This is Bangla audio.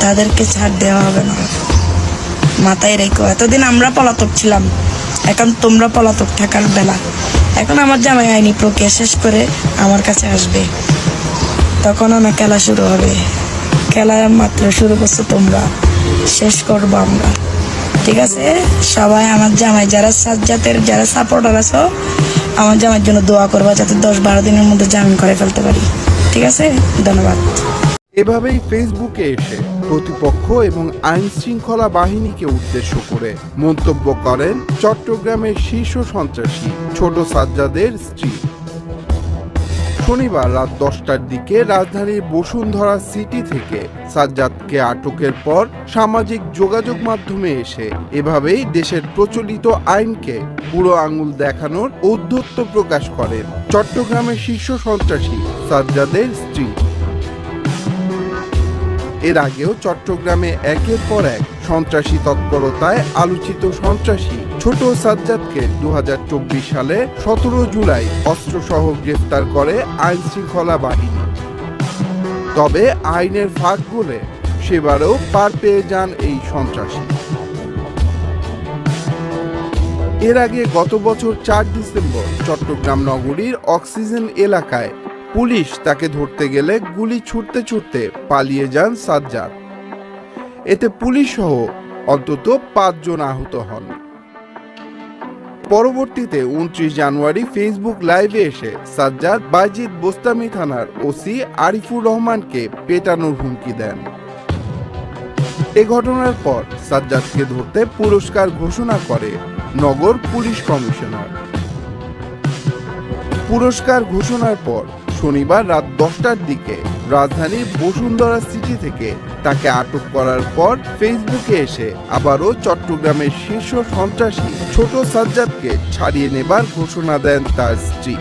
তাদেরকে ছাড় দেওয়া হবে না। মাথায় রেখো, এতদিন আমরা পলাতক ছিলাম, এখন তোমরা পলাতক থাকার বেলা। এখন আমার জামাই আইনি প্রক্রিয়া শেষ করে আমার কাছে আসবে। তখন আমার খেলা শুরু হবে। খেলা মাত্র শুরু করছ তোমরা, শেষ করব আমরা। ঠিক আছে? সবাই আমার জামাই, যারা সাজ্জাতের যারা সাপোর্টার আছো, আমার জামাইয়ের জন্য দোয়া করবা যাতে দশ বারো দিনের মধ্যে জামিন করে ফেলতে পারি। ঠিক আছে? ধন্যবাদ। এভাবেই ফেসবুকে এসে প্রতিপক্ষ এবং আইন শৃঙ্খলা বাহিনীকে উদ্দেশ্য করে মন্তব্য করেন চট্টগ্রামের শীর্ষ সন্ত্রাসী ছোট সাজ্জাদের স্ত্রী। শনিবার রাত দশটার দিকে রাজধানীর বসুন্ধরা সিটি থেকে সাজ্জাদকে আটকের পর সামাজিক যোগাযোগ মাধ্যমে এসে এভাবেই দেশের প্রচলিত আইনকে বুড়ো আঙুল দেখানোর ঔদ্ধত্য প্রকাশ করেন চট্টগ্রামের শীর্ষ সন্ত্রাসী সাজ্জাদের স্ত্রী। এর আগেও চট্টগ্রামে একের পর এক সন্ত্রাসী তৎপরতায় আলোচিত সন্ত্রাসী ছোট সাজ্জাদকে দু হাজার চব্বিশ সালে সতেরো জুলাই অস্ত্রসহ গ্রেফতার করে আইন শৃঙ্খলা বাহিনী। তবে আইনের ফাঁক বলে সেবারও পার পেয়ে যান এই সন্ত্রাসী। এর আগে গত বছর চার ডিসেম্বর চট্টগ্রাম নগরীর অক্সিজেন এলাকায় পুলিশ তাকে ধরতে গেলে গুলি ছুটতে ছুটতে পালিয়ে যান সাজ্জাদ। এতে পুলিশ সহ অন্তত পাঁচজন আহত হন। পরবর্তীতে উনত্রিশ জানুয়ারি ফেসবুক লাইভে এসে সাজ্জাদ বাইজিদ বোস্তামি থানার ওসি আরিফুর রহমানকে পেটানোর হুমকি দেন। এ ঘটনার পর সাজ্জাদকে ধরতে পুরস্কার ঘোষণা করে নগর পুলিশ কমিশনার। পুরস্কার ঘোষণার পর শনিবার রাত দশটার দিকে রাজধানীর বসুন্ধরা সিটি থেকে তাকে আটক করার পর ফেসবুকে এসে আবারও চট্টগ্রামের শীর্ষ সন্ত্রাসী ছোট সাজ্জাদকে ছাড়িয়ে নেবার ঘোষণা দেন তার স্ত্রী।